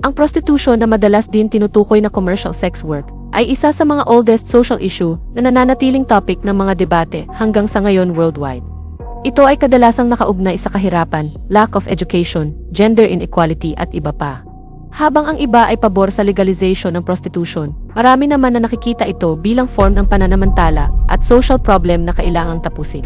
Ang prostitution na madalas din tinutukoy na commercial sex work ay isa sa mga oldest social issue na nananatiling topic ng mga debate hanggang sa ngayon worldwide. Ito ay kadalasang nakaugnay sa kahirapan, lack of education, gender inequality at iba pa. Habang ang iba ay pabor sa legalization ng prostitution, marami naman na nakikita ito bilang form ng pananamantala at social problem na kailangang tapusin.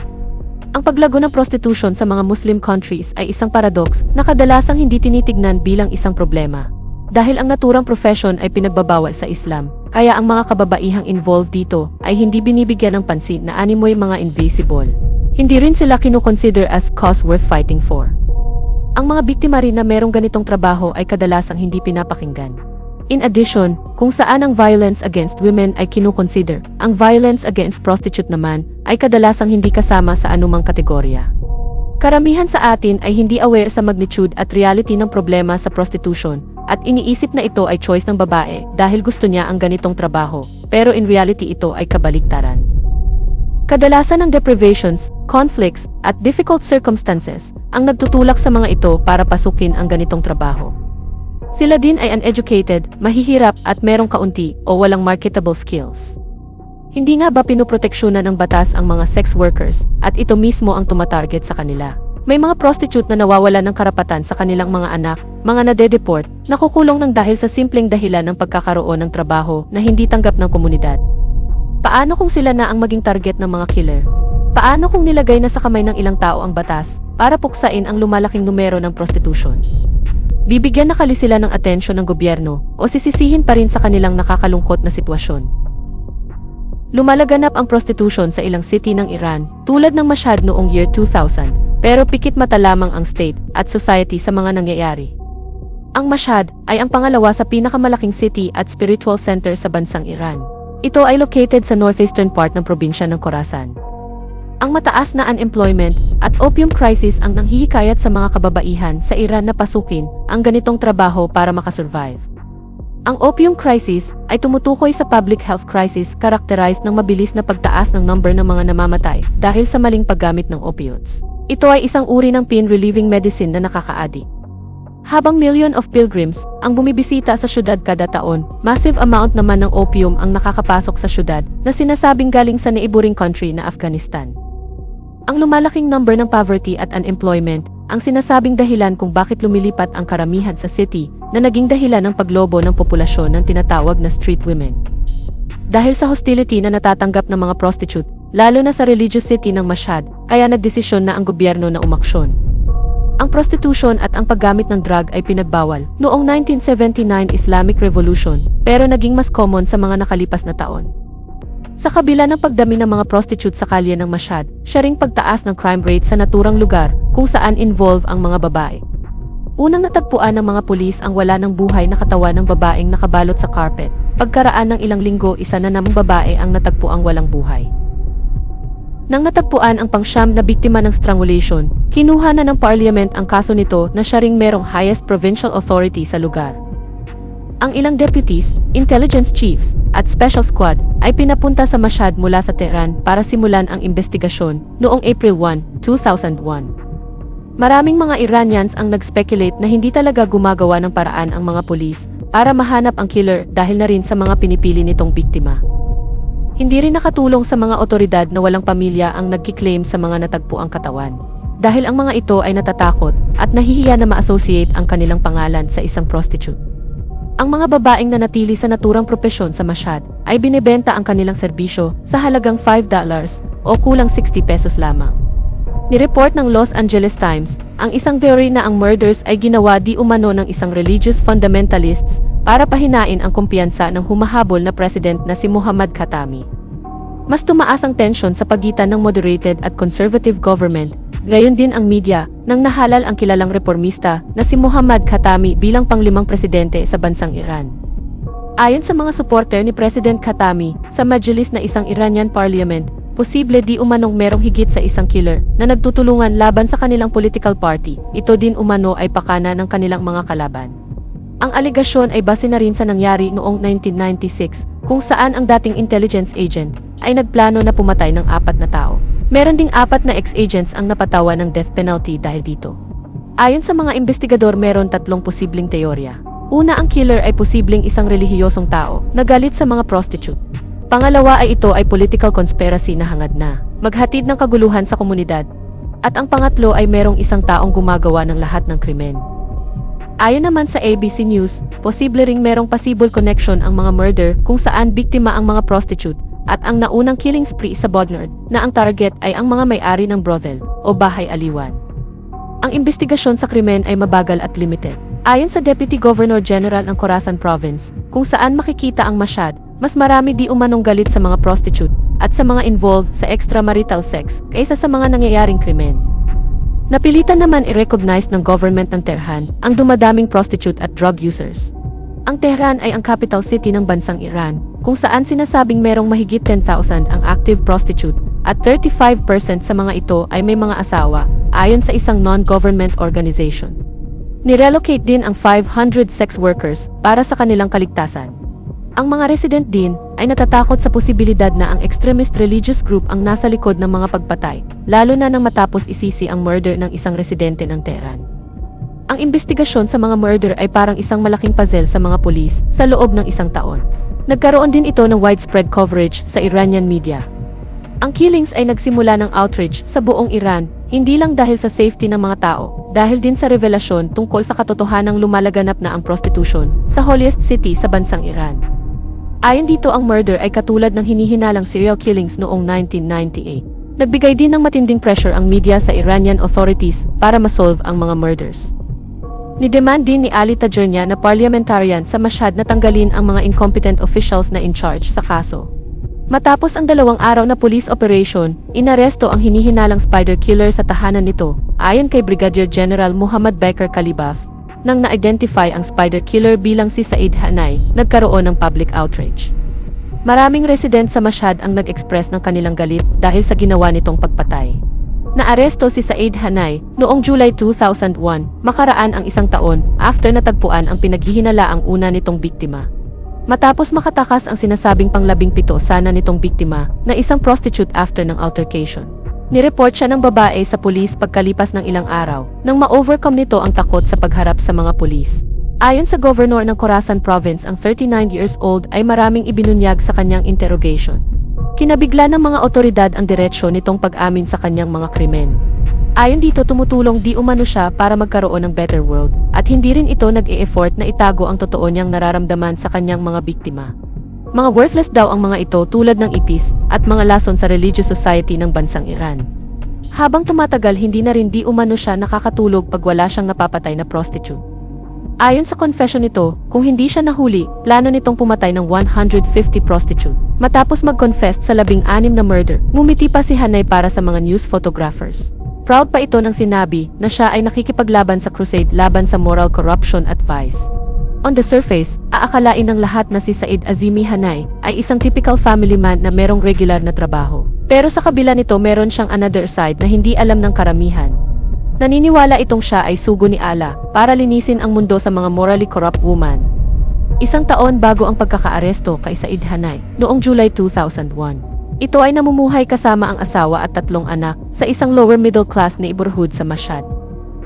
Ang paglago ng prostitution sa mga Muslim countries ay isang paradox na kadalasang hindi tinitignan bilang isang problema. Dahil ang naturang profession ay pinagbabawal sa Islam, kaya ang mga kababaihang involved dito ay hindi binibigyan ng pansin na animoy mga invisible. Hindi rin sila kinukonsider as cause worth fighting for. Ang mga biktima rin na merong ganitong trabaho ay kadalasang hindi pinapakinggan. In addition, kung saan ang violence against women ay kinukonsider, ang violence against prostitute naman ay kadalasang hindi kasama sa anumang kategorya. Karamihan sa atin ay hindi aware sa magnitude at reality ng problema sa prostitution at iniisip na ito ay choice ng babae dahil gusto niya ang ganitong trabaho, pero in reality ito ay kabaligtaran. Kadalasan ng deprivations, conflicts, at difficult circumstances ang nagtutulak sa mga ito para pasukin ang ganitong trabaho. Sila din ay uneducated, mahihirap at merong kaunti o walang marketable skills. Hindi nga ba pinoproteksyonan ng batas ang mga sex workers at ito mismo ang tumatarget sa kanila? May mga prostitute na nawawala ng karapatan sa kanilang mga anak, mga nade-deport, nakukulong ng dahil sa simpleng dahilan ng pagkakaroon ng trabaho na hindi tanggap ng komunidad. Paano kung sila na ang maging target ng mga killer? Paano kung nilagay na sa kamay ng ilang tao ang batas para puksain ang lumalaking numero ng prostitution? Bibigyan na kali sila ng atensyon ng gobyerno o sisisihin pa rin sa kanilang nakakalungkot na sitwasyon. Lumalaganap ang prostitution sa ilang city ng Iran tulad ng Mashhad noong year 2000 pero pikit mata lamang ang state at society sa mga nangyayari. Ang Mashhad ay ang pangalawa sa pinakamalaking city at spiritual center sa bansang Iran. Ito ay located sa northeastern part ng probinsya ng Khorasan. Ang mataas na unemployment at opium crisis ang nanghihikayat sa mga kababaihan sa Iran na pasukin ang ganitong trabaho para makasurvive. Ang opium crisis ay tumutukoy sa public health crisis characterized ng mabilis na pagtaas ng number ng mga namamatay dahil sa maling paggamit ng opioids. Ito ay isang uri ng pain-relieving medicine na nakakaadik. Habang million of pilgrims ang bumibisita sa syudad kada taon, massive amount naman ng opium ang nakakapasok sa syudad na sinasabing galing sa neighboring country na Afghanistan. Ang lumalaking number ng poverty at unemployment ang sinasabing dahilan kung bakit lumilipat ang karamihan sa city na naging dahilan ng paglobo ng populasyon ng tinatawag na street women. Dahil sa hostility na natatanggap ng mga prostitute, lalo na sa religious city ng Mashhad, kaya nagdesisyon na ang gobyerno na umaksyon. Ang prostitution at ang paggamit ng drug ay pinagbawal noong 1979 Islamic Revolution pero naging mas common sa mga nakalipas na taon. Sa kabila ng pagdami ng mga prostitute sa kalye ng Mashhad, siya ring pagtaas ng crime rate sa naturang lugar kung saan involve ang mga babae. Unang natagpuan ng mga pulis ang wala ng buhay na katawan ng babaeng nakabalot sa carpet. Pagkaraan ng ilang linggo, isa na namang babae ang natagpuang walang buhay. Nang natagpuan ang pangsyam na biktima ng strangulation, kinuha na ng parliament ang kaso nito na siya ring merong highest provincial authority sa lugar. Ang ilang deputies, intelligence chiefs, at special squad ay pinapunta sa Mashhad mula sa Tehran para simulan ang investigasyon noong April 1, 2001. Maraming mga Iranians ang nag-speculate na hindi talaga gumagawa ng paraan ang mga pulis para mahanap ang killer dahil na rin sa mga pinipili nitong biktima. Hindi rin nakatulong sa mga otoridad na walang pamilya ang nagkiklaim sa mga natagpuang katawan. Dahil ang mga ito ay natatakot at nahihiya na ma-associate ang kanilang pangalan sa isang prostitute. Ang mga babaeng na natili sa naturang propesyon sa Mashhad ay binebenta ang kanilang serbisyo sa halagang $5 o kulang 60 pesos lamang. Nireport ng Los Angeles Times ang isang theory na ang murders ay ginawa di umano ng isang religious fundamentalists para pahinain ang kumpiyansa ng humahabol na president na si Muhammad Khatami. Mas tumaas ang tensyon sa pagitan ng moderated at conservative government, gayon din ang media, nang nahalal ang kilalang reformista na si Muhammad Khatami bilang panglimang presidente sa bansang Iran. Ayon sa mga supporter ni President Khatami, sa majlis na isang Iranian parliament, posible di umanong merong higit sa isang killer na nagtutulungan laban sa kanilang political party. Ito din umano ay pakana ng kanilang mga kalaban. Ang aligasyon ay base na rin sa nangyari noong 1996 kung saan ang dating intelligence agent ay nagplano na pumatay ng apat na tao. Meron ding apat na ex-agents ang napatawa ng death penalty dahil dito. Ayon sa mga investigador meron tatlong posibleng teorya. Una ang killer ay posibleng isang relihiyosong tao na galit sa mga prostitute. Pangalawa ay ito ay political conspiracy na hangad na maghatid ng kaguluhan sa komunidad. At ang pangatlo ay merong isang taong gumagawa ng lahat ng krimen. Ayon naman sa ABC News, posible ring merong possible connection ang mga murder kung saan biktima ang mga prostitute at ang naunang killing spree sa Bodnard na ang target ay ang mga may-ari ng brothel o bahay aliwan. Ang investigasyon sa krimen ay mabagal at limited. Ayon sa Deputy Governor General ng Corazon Province, kung saan makikita ang masyad, mas marami di umanong galit sa mga prostitute at sa mga involved sa extramarital sex kaysa sa mga nangyayaring krimen. Napilitan naman i-recognize ng government ng Tehran ang dumadaming prostitute at drug users. Ang Tehran ay ang capital city ng bansang Iran, kung saan sinasabing merong mahigit 10,000 ang active prostitute at 35% sa mga ito ay may mga asawa, ayon sa isang non-government organization. Nirelocate din ang 500 sex workers para sa kanilang kaligtasan. Ang mga resident din ay natatakot sa posibilidad na ang extremist religious group ang nasa likod ng mga pagpatay, lalo na nang matapos isisi ang murder ng isang residente ng Tehran. Ang investigasyon sa mga murder ay parang isang malaking puzzle sa mga pulis sa loob ng isang taon. Nagkaroon din ito ng widespread coverage sa Iranian media. Ang killings ay nagsimula ng outrage sa buong Iran, hindi lang dahil sa safety ng mga tao, dahil din sa revelasyon tungkol sa katotohanang lumalaganap na ang prostitution sa holiest city sa bansang Iran. Ayon dito ang murder ay katulad ng hinihinalang serial killings noong 1998. Nagbigay din ng matinding pressure ang media sa Iranian authorities para masolve ang mga murders. Nidemand din ni Ali Tajernia na parliamentarian sa Mashhad na tanggalin ang mga incompetent officials na in charge sa kaso. Matapos ang dalawang araw na police operation, inaresto ang hinihinalang spider killer sa tahanan nito, ayon kay Brigadier General Muhammad Becker Kalibaf. Nang na-identify ang spider killer bilang si Said Hanay, nagkaroon ng public outrage. Maraming resident sa Mashhad ang nag-express ng kanilang galit dahil sa ginawa nitong pagpatay. Naaresto si Said Hanay noong July 2001, makaraan ang isang taon after natagpuan ang pinaghihinalaang una nitong biktima. Matapos makatakas ang sinasabing panglabing pito sana nitong biktima na isang prostitute after ng altercation. Nireport siya ng babae sa pulis pagkalipas ng ilang araw nang ma-overcome nito ang takot sa pagharap sa mga pulis. Ayon sa governor ng Khorasan province ang 39 years old ay maraming ibinunyag sa kanyang interrogation. Kinabigla ng mga otoridad ang diretsyo nitong pag-amin sa kanyang mga krimen. Ayon dito tumutulong di umano siya para magkaroon ng better world at hindi rin ito nag-e-effort na itago ang totoo niyang nararamdaman sa kanyang mga biktima. Mga worthless daw ang mga ito tulad ng ipis at mga lason sa religious society ng bansang Iran. Habang tumatagal hindi na rin di umano siya nakakatulog pag wala siyang napapatay na prostitute. Ayon sa confession nito, kung hindi siya nahuli, plano nitong pumatay ng 150 prostitute. Matapos mag-confess sa labing-anim na murder, ngumiti pa si Hanay para sa mga news photographers. Proud pa ito nang sinabi na siya ay nakikipaglaban sa crusade laban sa moral corruption at vice. On the surface, aakalain ng lahat na si Said Azimi Hanay ay isang typical family man na merong regular na trabaho. Pero sa kabila nito meron siyang another side na hindi alam ng karamihan. Naniniwala itong siya ay sugo ni Allah para linisin ang mundo sa mga morally corrupt woman. Isang taon bago ang pagkakaaresto kay Said Hanay noong July 2001. Ito ay namumuhay kasama ang asawa at tatlong anak sa isang lower middle class neighborhood sa Mashhad.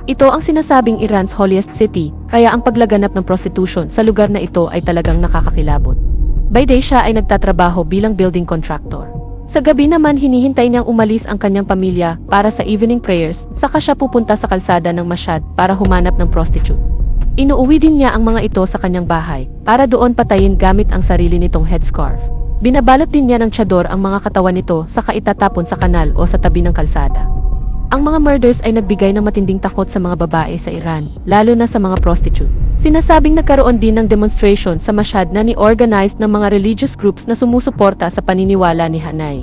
Ito ang sinasabing Iran's holiest city, kaya ang paglaganap ng prostitution sa lugar na ito ay talagang nakakakilabot. By day siya ay nagtatrabaho bilang building contractor. Sa gabi naman hinihintay niyang umalis ang kanyang pamilya para sa evening prayers, saka siya pupunta sa kalsada ng Mashhad para humanap ng prostitute. Inuuwi din niya ang mga ito sa kanyang bahay para doon patayin gamit ang sarili nitong headscarf. Binabalot din niya ng tsador ang mga katawan nito saka itatapon sa kanal o sa tabi ng kalsada. Ang mga murders ay nagbigay ng matinding takot sa mga babae sa Iran, lalo na sa mga prostitute. Sinasabing nagkaroon din ng demonstration sa Mashhad na ni-organized ng mga religious groups na sumusuporta sa paniniwala ni Hanay.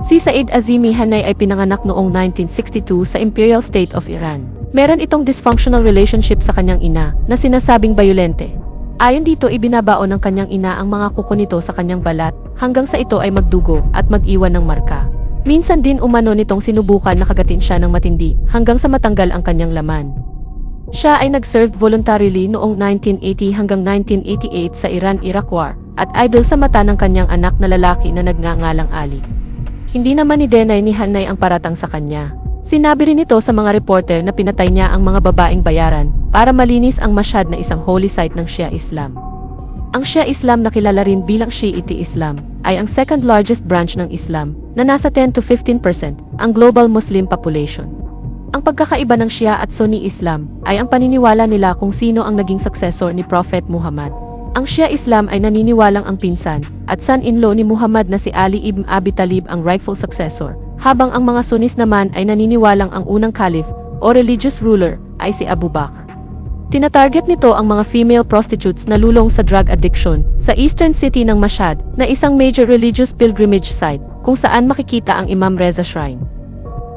Si Said Azimi Hanay ay pinanganak noong 1962 sa Imperial State of Iran. Meron itong dysfunctional relationship sa kanyang ina na sinasabing bayolente. Ayon dito ibinabaon ng kanyang ina ang mga kuko nito sa kanyang balat hanggang sa ito ay magdugo at mag-iwan ng marka. Minsan din umano nitong sinubukan na kagatin siya ng matindi hanggang sa matanggal ang kanyang laman. Siya ay nag-serve voluntarily noong 1980 hanggang 1988 sa Iran-Iraq War at idol sa mata ng kanyang anak na lalaki na nagngangalang Ali. Hindi naman ni Denay ni Hanay ang paratang sa kanya. Sinabi rin ito sa mga reporter na pinatay niya ang mga babaeng bayaran para malinis ang masyad na isang holy site ng Shia Islam. Ang Shia Islam na kilala rin bilang Shiite Islam ay ang second largest branch ng Islam na nasa 10 to 15% ang global Muslim population. Ang pagkakaiba ng Shia at Sunni Islam ay ang paniniwala nila kung sino ang naging successor ni Prophet Muhammad. Ang Shia Islam ay naniniwalang ang pinsan at son-in-law ni Muhammad na si Ali ibn Abi Talib ang rightful successor, habang ang mga Sunnis naman ay naniniwalang ang unang caliph o religious ruler ay si Abu Bakr. Tinatarget nito ang mga female prostitutes na lulong sa drug addiction sa eastern city ng Mashhad na isang major religious pilgrimage site kung saan makikita ang Imam Reza Shrine.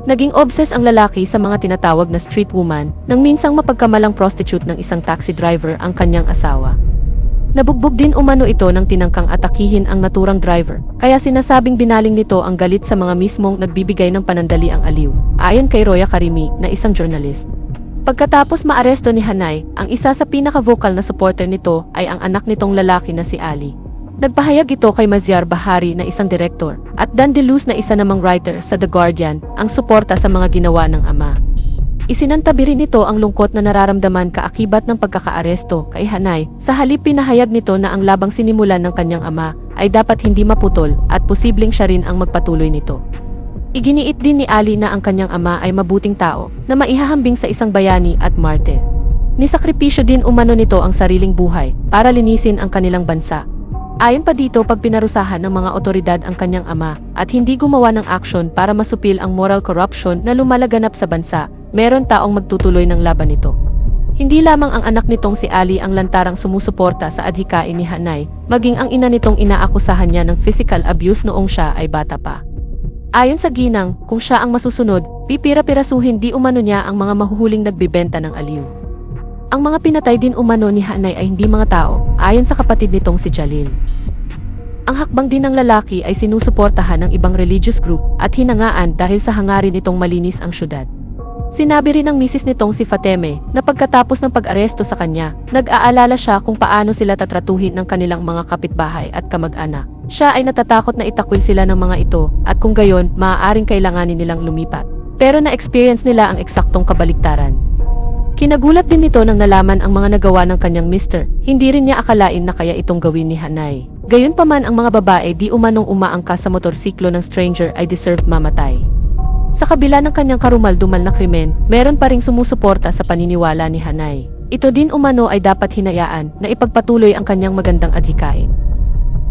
Naging obses ang lalaki sa mga tinatawag na street woman nang minsang mapagkamalang prostitute ng isang taxi driver ang kanyang asawa. Nabugbog din umano ito ng tinangkang atakihin ang naturang driver, kaya sinasabing binaling nito ang galit sa mga mismong nagbibigay ng panandali ang aliw, ayon kay Roya Karimi na isang journalist. Pagkatapos maaresto ni Hanay, ang isa sa pinaka-vocal na supporter nito ay ang anak nitong lalaki na si Ali. Nagpahayag ito kay Maziar Bahari na isang direktor at Dan De Luz na isa namang writer sa The Guardian ang suporta sa mga ginawa ng ama. Isinantabi rin nito ang lungkot na nararamdaman kaakibat ng pagkakaaresto kay Hanay sa halip pinahayag nito na ang labang sinimulan ng kanyang ama ay dapat hindi maputol at posibleng siya rin ang magpatuloy nito. Iginiit din ni Ali na ang kanyang ama ay mabuting tao na maihahambing sa isang bayani at martir. Nisakripisyo din umano nito ang sariling buhay para linisin ang kanilang bansa. Ayon pa dito pag pinarusahan ng mga otoridad ang kanyang ama at hindi gumawa ng aksyon para masupil ang moral corruption na lumalaganap sa bansa, meron taong magtutuloy ng laban nito. Hindi lamang ang anak nitong si Ali ang lantarang sumusuporta sa adhikain ni Hanay, maging ang ina nitong inaakusahan niya ng physical abuse noong siya ay bata pa. Ayon sa ginang, kung siya ang masusunod, pipira-pirasuhin di umano niya ang mga mahuhuling nagbibenta ng aliw. Ang mga pinatay din umano ni Hanay ay hindi mga tao, ayon sa kapatid nitong si Jalil. Ang hakbang din ng lalaki ay sinusuportahan ng ibang religious group at hinangaan dahil sa hangarin nitong malinis ang syudad. Sinabi rin ng misis nitong si Fateme na pagkatapos ng pag-aresto sa kanya, nag-aalala siya kung paano sila tatratuhin ng kanilang mga kapitbahay at kamag-anak. Siya ay natatakot na itakwil sila ng mga ito at kung gayon, maaaring kailanganin nilang lumipat. Pero na-experience nila ang eksaktong kabaligtaran. Kinagulat din nito nang nalaman ang mga nagawa ng kanyang mister, hindi rin niya akalain na kaya itong gawin ni Hanay. Gayunpaman ang mga babae di umanong umaangka sa motorsiklo ng stranger ay deserved mamatay. Sa kabila ng kanyang karumal-dumal na krimen, meron pa ring sumusuporta sa paniniwala ni Hanay. Ito din umano ay dapat hinayaan na ipagpatuloy ang kanyang magandang adhikain.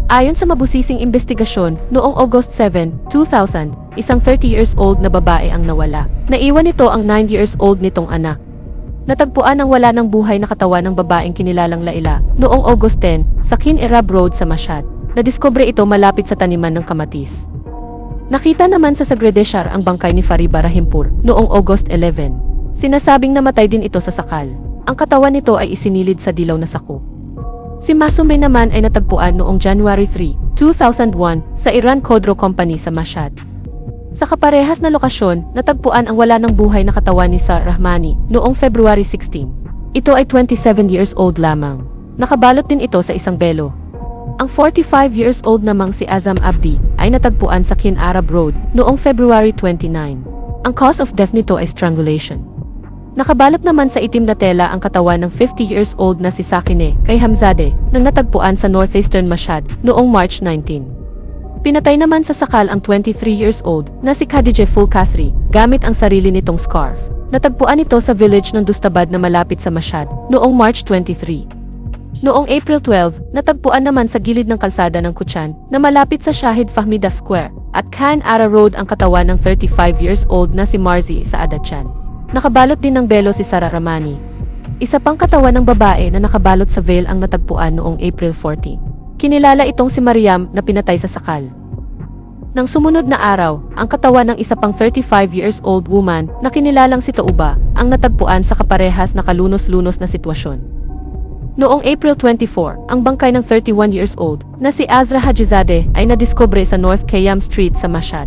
Ayon sa mabusising investigasyon, noong August 7, 2000, isang 30 years old na babae ang nawala. Naiwan nito ang 9 years old nitong anak. Natagpuan ang wala ng buhay na katawan ng babaeng kinilalang Laila noong August 10 sa Kin Erab Road sa Mashhad. Nadiskubre ito malapit sa taniman ng kamatis. Nakita naman sa Sagredeshar ang bangkay ni Fariba Rahimpur noong August 11. Sinasabing namatay din ito sa sakal. Ang katawan nito ay isinilid sa dilaw na sako. Si Masume naman ay natagpuan noong January 3, 2001 sa Iran Khodro Company sa Mashhad. Sa kaparehas na lokasyon, natagpuan ang wala ng buhay na katawan ni Sar Rahmani noong February 16. Ito ay 27 years old lamang. Nakabalot din ito sa isang belo. Ang 45 years old namang si Azam Abdi ay natagpuan sa Kin Arab Road noong February 29. Ang cause of death nito ay strangulation. Nakabalot naman sa itim na tela ang katawan ng 50 years old na si Sakine kay Hamzade nang natagpuan sa northeastern Mashhad noong March 19. Pinatay naman sa sakal ang 23 years old na si Khadija Fulkasri gamit ang sarili nitong scarf. Natagpuan ito sa village ng Dustabad na malapit sa Mashhad noong March 23. Noong April 12, natagpuan naman sa gilid ng kalsada ng Kuchan na malapit sa Shahid Fahmida Square at Khan Ara Road ang katawan ng 35 years old na si Marzi sa Adachan. Nakabalot din ng belo si Sara Ramani. Isa pang katawan ng babae na nakabalot sa veil ang natagpuan noong April 14. Kinilala itong si Mariam na pinatay sa sakal. Nang sumunod na araw, ang katawan ng isa pang 35 years old woman na kinilalang si Tauba ang natagpuan sa kaparehas na kalunos-lunos na sitwasyon. Noong April 24, ang bangkay ng 31 years old na si Azra Hajizade ay nadiskubre sa North Kayam Street sa Mashhad.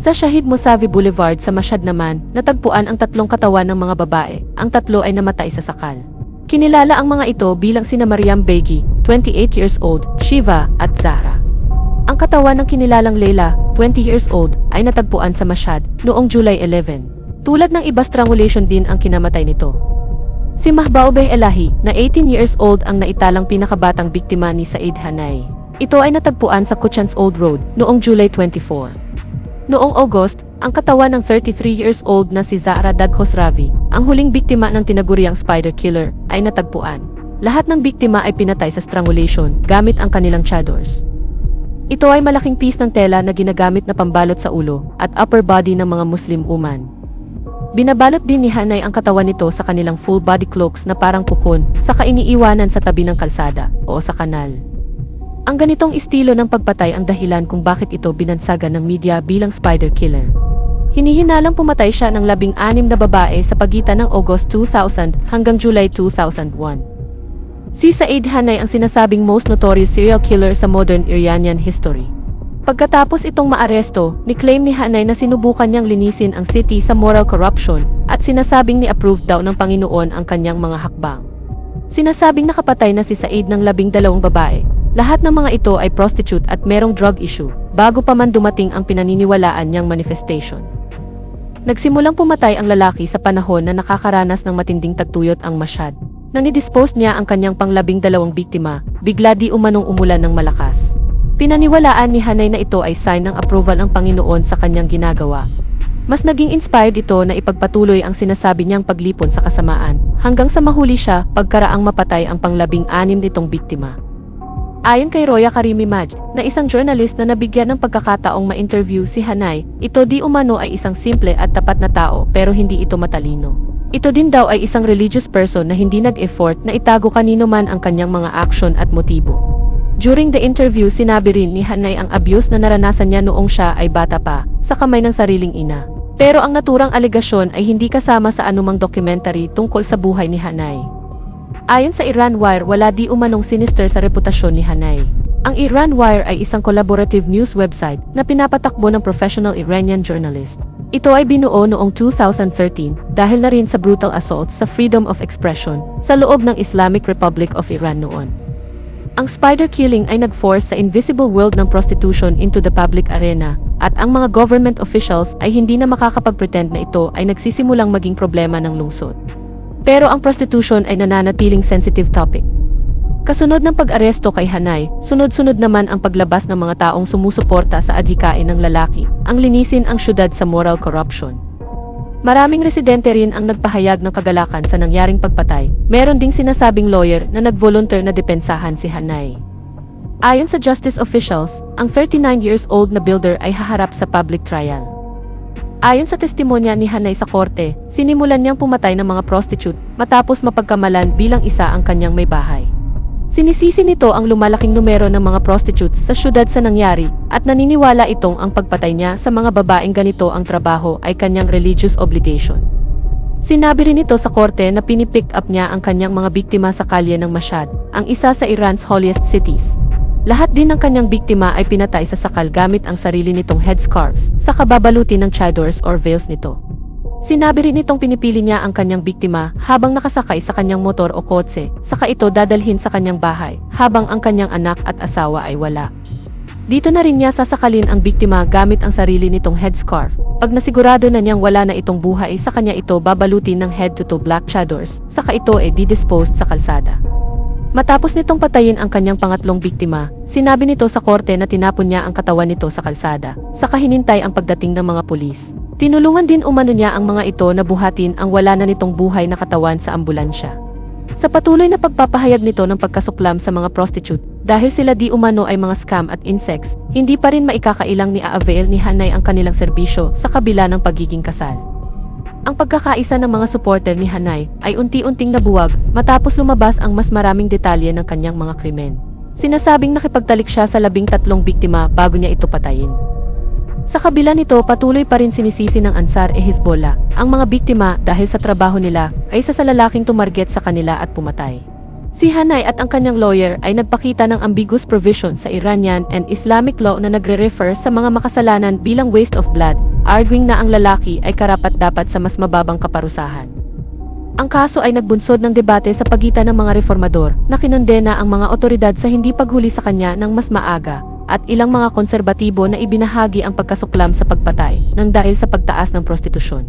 Sa Shahid Musavi Boulevard sa Mashhad naman, natagpuan ang tatlong katawan ng mga babae. Ang tatlo ay namatay sa sakal. Kinilala ang mga ito bilang sina Mariam Begi, 28 years old, Shiva, at Zahra. Ang katawan ng kinilalang Leila, 20 years old, ay natagpuan sa Mashhad noong July 11. Tulad ng iba strangulation din ang kinamatay nito. Si Mahbaubeh Elahi, na 18 years old ang naitalang pinakabatang biktima ni Said Hanay. Ito ay natagpuan sa Kuchans Old Road noong July 24. Noong August, ang katawan ng 33 years old na si Zahra Daghosravi, ang huling biktima ng tinaguriang spider killer, ay natagpuan. Lahat ng biktima ay pinatay sa strangulation gamit ang kanilang chadors. Ito ay malaking piece ng tela na ginagamit na pambalot sa ulo at upper body ng mga Muslim uman. Binabalot din ni Hanay ang katawan nito sa kanilang full body cloaks na parang kukon, saka iniiwanan sa tabi ng kalsada o sa kanal. Ang ganitong estilo ng pagpatay ang dahilan kung bakit ito binansagan ng media bilang spider killer. Hinihinalang pumatay siya ng labing anim na babae sa pagitan ng August 2000 hanggang July 2001. Si Said Hanay ang sinasabing most notorious serial killer sa modern Iranian history. Pagkatapos itong maaresto, ni-claim ni Hanay na sinubukan niyang linisin ang city sa moral corruption at sinasabing ni-approve daw ng Panginoon ang kanyang mga hakbang. Sinasabing nakapatay na si Said ng labing dalawang babae. Lahat ng mga ito ay prostitute at merong drug issue bago pa man dumating ang pinaniniwalaan niyang manifestation. Nagsimulang pumatay ang lalaki sa panahon na nakakaranas ng matinding tagtuyot ang masyad. Nang dispose niya ang kanyang panglabing dalawang biktima, bigla di umanong umulan ng malakas. Pinaniwalaan ni Hanay na ito ay sign ng approval ng Panginoon sa kanyang ginagawa. Mas naging inspired ito na ipagpatuloy ang sinasabi niyang paglipon sa kasamaan, hanggang sa mahuli siya pagkaraang mapatay ang panglabing anim nitong biktima. Ayon kay Roya Karimi Maj, na isang journalist na nabigyan ng pagkakataong ma-interview si Hanay, ito di umano ay isang simple at tapat na tao pero hindi ito matalino. Ito din daw ay isang religious person na hindi nag-effort na itago kanino man ang kanyang mga aksyon at motibo. During the interview sinabi rin ni Hanay ang abuse na naranasan niya noong siya ay bata pa, sa kamay ng sariling ina. Pero ang naturang alegasyon ay hindi kasama sa anumang documentary tungkol sa buhay ni Hanay. Ayon sa Iran Wire wala di umanong sinister sa reputasyon ni Hanay. Ang Iran Wire ay isang collaborative news website na pinapatakbo ng professional Iranian journalist. Ito ay binuo noong 2013 dahil na rin sa brutal assaults sa freedom of expression sa loob ng Islamic Republic of Iran noon. Ang spider killing ay nag-force sa invisible world ng prostitution into the public arena, at ang mga government officials ay hindi na makakapag-pretend na ito ay nagsisimulang maging problema ng lungsod. Pero ang prostitution ay nananatiling sensitive topic. Kasunod ng pag-aresto kay Hanay, sunod-sunod naman ang paglabas ng mga taong sumusuporta sa adhikain ng lalaki, ang linisin ang syudad sa moral corruption. Maraming residente rin ang nagpahayag ng kagalakan sa nangyaring pagpatay. Meron ding sinasabing lawyer na nag-volunteer na depensahan si Hanay. Ayon sa justice officials, ang 39 years old na builder ay haharap sa public trial. Ayon sa testimonya ni Hanay sa korte, sinimulan niyang pumatay ng mga prostitute matapos mapagkamalan bilang isa ang kanyang may bahay. Sinisisi nito ang lumalaking numero ng mga prostitutes sa syudad sa nangyari at naniniwala itong ang pagpatay niya sa mga babaeng ganito ang trabaho ay kanyang religious obligation. Sinabi rin ito sa korte na pinipick up niya ang kanyang mga biktima sa kalye ng Mashhad, ang isa sa Iran's holiest cities. Lahat din ng kanyang biktima ay pinatay sa sakal gamit ang sarili nitong headscarves sa kababaluti ng chadors or veils nito. Sinabi rin itong pinipili niya ang kanyang biktima habang nakasakay sa kanyang motor o kotse, saka ito dadalhin sa kanyang bahay, habang ang kanyang anak at asawa ay wala. Dito na rin niya sasakalin ang biktima gamit ang sarili nitong headscarf. Pag nasigurado na niyang wala na itong buhay, sa kanya ito babalutin ng head to toe black chadors, saka ito ay didisposed sa kalsada. Matapos nitong patayin ang kanyang pangatlong biktima, sinabi nito sa korte na tinapon niya ang katawan nito sa kalsada, saka hinintay ang pagdating ng mga pulis. Tinulungan din umano niya ang mga ito na buhatin ang wala na nitong buhay na katawan sa ambulansya. Sa patuloy na pagpapahayag nito ng pagkasuklam sa mga prostitute, dahil sila di umano ay mga scam at insects, hindi pa rin maikakailang ni Aavail ni Hanay ang kanilang serbisyo sa kabila ng pagiging kasal. Ang pagkakaisa ng mga supporter ni Hanay ay unti-unting nabuwag matapos lumabas ang mas maraming detalye ng kanyang mga krimen. Sinasabing nakipagtalik siya sa labing tatlong biktima bago niya ito patayin. Sa kabila nito patuloy pa rin sinisisi ng Ansar e Hezbollah ang mga biktima dahil sa trabaho nila kaysa sa lalaking tumarget sa kanila at pumatay. Si Hanay at ang kanyang lawyer ay nagpakita ng ambiguous provision sa Iranian and Islamic law na nagre-refer sa mga makasalanan bilang waste of blood, arguing na ang lalaki ay karapat-dapat sa mas mababang kaparusahan. Ang kaso ay nagbunsod ng debate sa pagitan ng mga reformador na kinondena ang mga otoridad sa hindi paghuli sa kanya ng mas maaga at ilang mga konserbatibo na ibinahagi ang pagkasuklam sa pagpatay ng dahil sa pagtaas ng prostitusyon.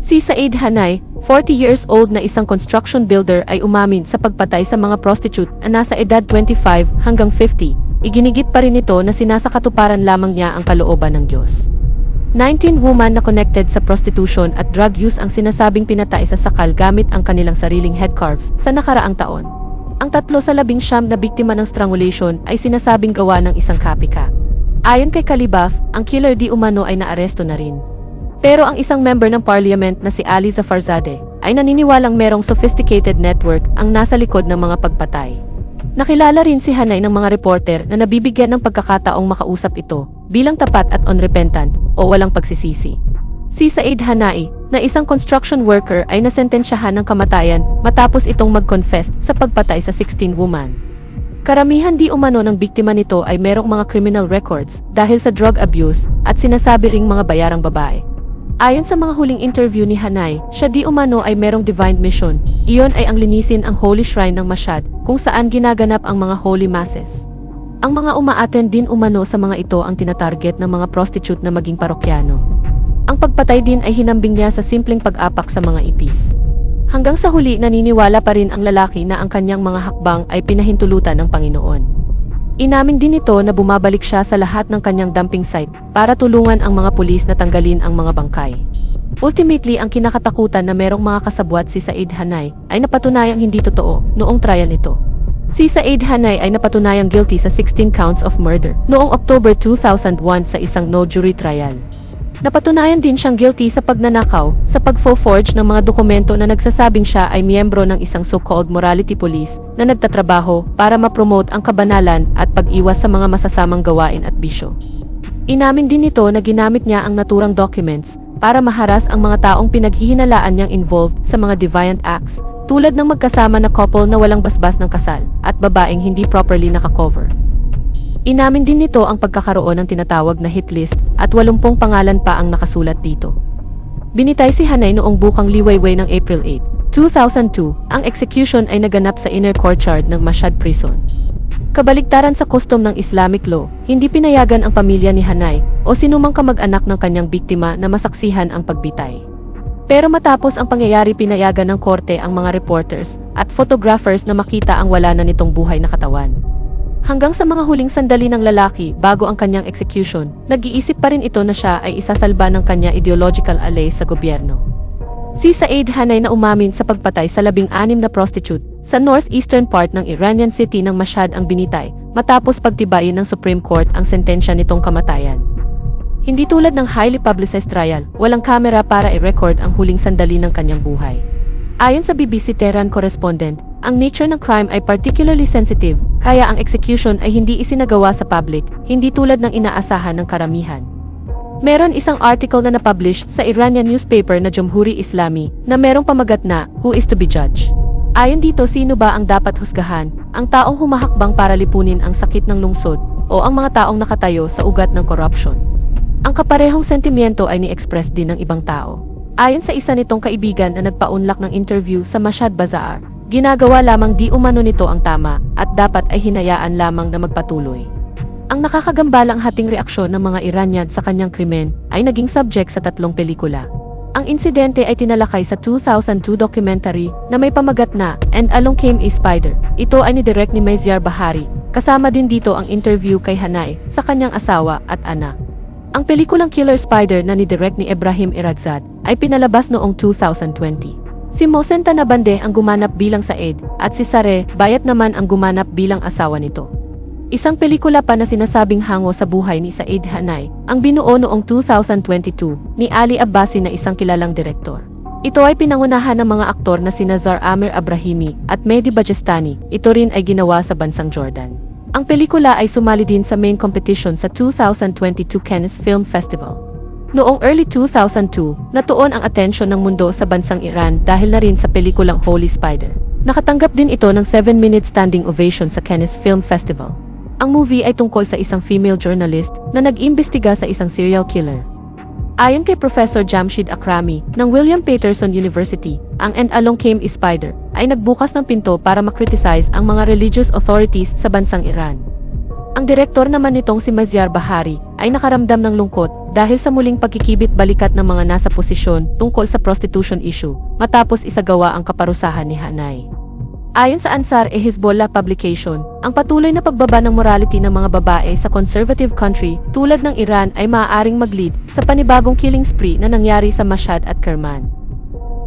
Si Said Hanay, 40 years old na isang construction builder ay umamin sa pagpatay sa mga prostitute na nasa edad 25 hanggang 50. Iginigit pa rin ito na sinasakatuparan lamang niya ang kalooban ng Diyos. 19 woman na connected sa prostitution at drug use ang sinasabing pinatay sa sakal gamit ang kanilang sariling headcarves sa nakaraang taon. Ang tatlo sa labing siyam na biktima ng strangulation ay sinasabing gawa ng isang kapika. Ayon kay Kalibaf, ang killer di umano ay naaresto na rin. Pero ang isang member ng parliament na si Ali Zafarzadeh ay naniniwalang merong sophisticated network ang nasa likod ng mga pagpatay. Nakilala rin si Hanay ng mga reporter na nabibigyan ng pagkakataong makausap ito bilang tapat at unrepentant o walang pagsisisi. Si Said Hanai, na isang construction worker ay nasentensyahan ng kamatayan matapos itong mag-confess sa pagpatay sa 16 woman. Karamihan di umano ng biktima nito ay merong mga criminal records dahil sa drug abuse at sinasabi ring mga bayarang babae. Ayon sa mga huling interview ni Hanay, siya di umano ay merong divine mission. Iyon ay ang linisin ang holy shrine ng Mashad kung saan ginaganap ang mga holy masses. Ang mga umaattend din umano sa mga ito ang tinatarget ng mga prostitute na maging parokyano. Ang pagpatay din ay hinambing niya sa simpleng pag-apak sa mga ipis. Hanggang sa huli naniniwala pa rin ang lalaki na ang kanyang mga hakbang ay pinahintulutan ng Panginoon. Inamin din ito na bumabalik siya sa lahat ng kanyang dumping site para tulungan ang mga pulis na tanggalin ang mga bangkay. Ultimately, ang kinakatakutan na merong mga kasabwat si Said Hanay ay napatunayang hindi totoo noong trial nito. Si Said Hanay ay napatunayang guilty sa 16 counts of murder noong October 2001 sa isang no-jury trial. Napatunayan din siyang guilty sa pagnanakaw sa pagfo-forge ng mga dokumento na nagsasabing siya ay miyembro ng isang so-called morality police na nagtatrabaho para mapromote ang kabanalan at pag-iwas sa mga masasamang gawain at bisyo. Inamin din nito na ginamit niya ang naturang documents para maharas ang mga taong pinaghihinalaan niyang involved sa mga deviant acts tulad ng magkasama na couple na walang basbas ng kasal at babaeng hindi properly nakakover. Inamin din nito ang pagkakaroon ng tinatawag na hit list at 80 pangalan pa ang nakasulat dito. Binitay si Hanay noong bukang liwayway ng April 8, 2002. Ang execution ay naganap sa inner courtyard ng Mashhad Prison. Kabaligtaran sa custom ng Islamic law, hindi pinayagan ang pamilya ni Hanay o sinumang kamag-anak ng kanyang biktima na masaksihan ang pagbitay. Pero matapos ang pangyayari pinayagan ng korte ang mga reporters at photographers na makita ang wala na nitong buhay na katawan. Hanggang sa mga huling sandali ng lalaki bago ang kanyang execution, nag-iisip pa rin ito na siya ay isasalba ng kanya ideological ally sa gobyerno. Si Said Hanay na umamin sa pagpatay sa labing-anim na prostitute sa northeastern part ng Iranian city ng Mashhad ang binitay matapos pagtibayin ng Supreme Court ang sentensya nitong kamatayan. Hindi tulad ng highly publicized trial, walang kamera para i-record ang huling sandali ng kanyang buhay. Ayon sa BBC Tehran correspondent, ang nature ng crime ay particularly sensitive, kaya ang execution ay hindi isinagawa sa public, hindi tulad ng inaasahan ng karamihan. Meron isang article na napublish sa Iranian newspaper na Jumhuri Islami na merong pamagat na Who is to be judged? Ayon dito sino ba ang dapat husgahan, ang taong humahakbang para lipunin ang sakit ng lungsod o ang mga taong nakatayo sa ugat ng corruption. Ang kaparehong sentimiento ay ni-express din ng ibang tao. Ayon sa isa nitong kaibigan na nagpaunlak ng interview sa Mashhad Bazaar, ginagawa lamang di umano nito ang tama at dapat ay hinayaan lamang na magpatuloy. Ang nakakagambalang hating reaksyon ng mga Iranian sa kanyang krimen ay naging subject sa tatlong pelikula. Ang insidente ay tinalakay sa 2002 documentary na may pamagat na And Along Came a Spider. Ito ay ni-direct ni Maizyar Bahari. Kasama din dito ang interview kay Hanay sa kanyang asawa at anak. Ang pelikulang Killer Spider na ni-direct ni Ibrahim Iradzad ay pinalabas noong 2020. Si Mohsen Tanabande ang gumanap bilang Saed at si Sare Bayat naman ang gumanap bilang asawa nito. Isang pelikula pa na sinasabing hango sa buhay ni Said Hanay ang binuo noong 2022 ni Ali Abbasi na isang kilalang direktor. Ito ay pinangunahan ng mga aktor na si Nazar Amir Abrahimi at Mehdi Bajestani. Ito rin ay ginawa sa bansang Jordan. Ang pelikula ay sumali din sa main competition sa 2022 Cannes Film Festival. Noong early 2002, natuon ang atensyon ng mundo sa bansang Iran dahil na rin sa pelikulang Holy Spider. Nakatanggap din ito ng 7-minute standing ovation sa Cannes Film Festival. Ang movie ay tungkol sa isang female journalist na nag-imbestiga sa isang serial killer. Ayon kay Professor Jamshid Akrami ng William Paterson University, ang And Along Came a Spider ay nagbukas ng pinto para makriticize ang mga religious authorities sa bansang Iran. Ang direktor naman nitong si Mazyar Bahari ay nakaramdam ng lungkot dahil sa muling pagkikibit balikat ng mga nasa posisyon tungkol sa prostitution issue matapos isagawa ang kaparusahan ni Hanay. Ayon sa Ansar e Hezbollah publication, ang patuloy na pagbaba ng morality ng mga babae sa conservative country tulad ng Iran ay maaaring mag-lead sa panibagong killing spree na nangyari sa Mashhad at Kerman.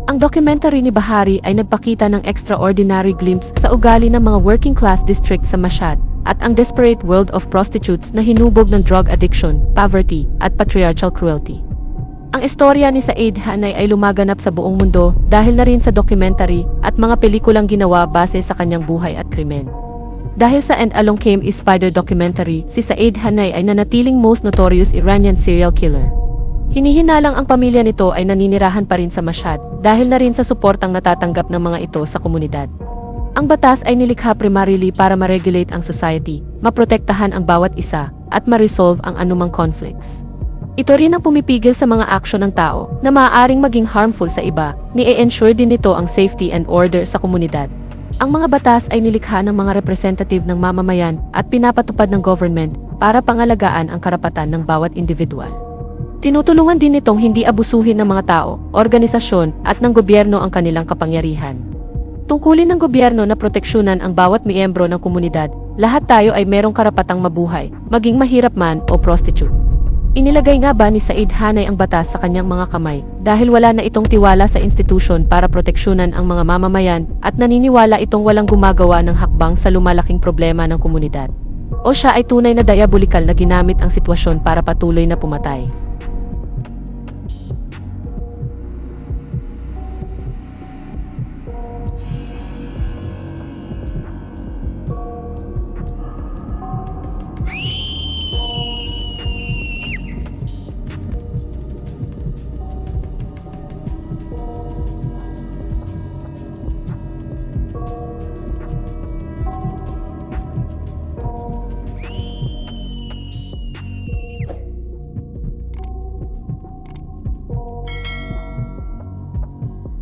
Ang documentary ni Bahari ay nagpakita ng extraordinary glimpse sa ugali ng mga working class district sa Mashhad at ang desperate world of prostitutes na hinubog ng drug addiction, poverty, at patriarchal cruelty. Ang istorya ni Said Hanay ay lumaganap sa buong mundo dahil na rin sa documentary at mga pelikulang ginawa base sa kanyang buhay at krimen. Dahil sa And Along Came a Spider documentary, si Said Hanay ay nanatiling most notorious Iranian serial killer. Hinihinalang ang pamilya nito ay naninirahan pa rin sa Mashhad dahil na rin sa suportang natatanggap ng mga ito sa komunidad. Ang batas ay nilikha primarily para ma-regulate ang society, maprotektahan ang bawat isa, at ma-resolve ang anumang conflicts. Ito rin ang pumipigil sa mga aksyon ng tao na maaaring maging harmful sa iba, ni-ensure din nito ang safety and order sa komunidad. Ang mga batas ay nilikha ng mga representative ng mamamayan at pinapatupad ng government para pangalagaan ang karapatan ng bawat individual. Tinutulungan din nitong hindi abusuhin ng mga tao, organisasyon at ng gobyerno ang kanilang kapangyarihan. Tungkulin ng gobyerno na proteksyonan ang bawat miyembro ng komunidad, lahat tayo ay merong karapatang mabuhay, maging mahirap man o prostitute. Inilagay nga ba ni Said Hanay ang batas sa kanyang mga kamay dahil wala na itong tiwala sa institusyon para proteksyonan ang mga mamamayan at naniniwala itong walang gumagawa ng hakbang sa lumalaking problema ng komunidad? O siya ay tunay na diabolikal na ginamit ang sitwasyon para patuloy na pumatay?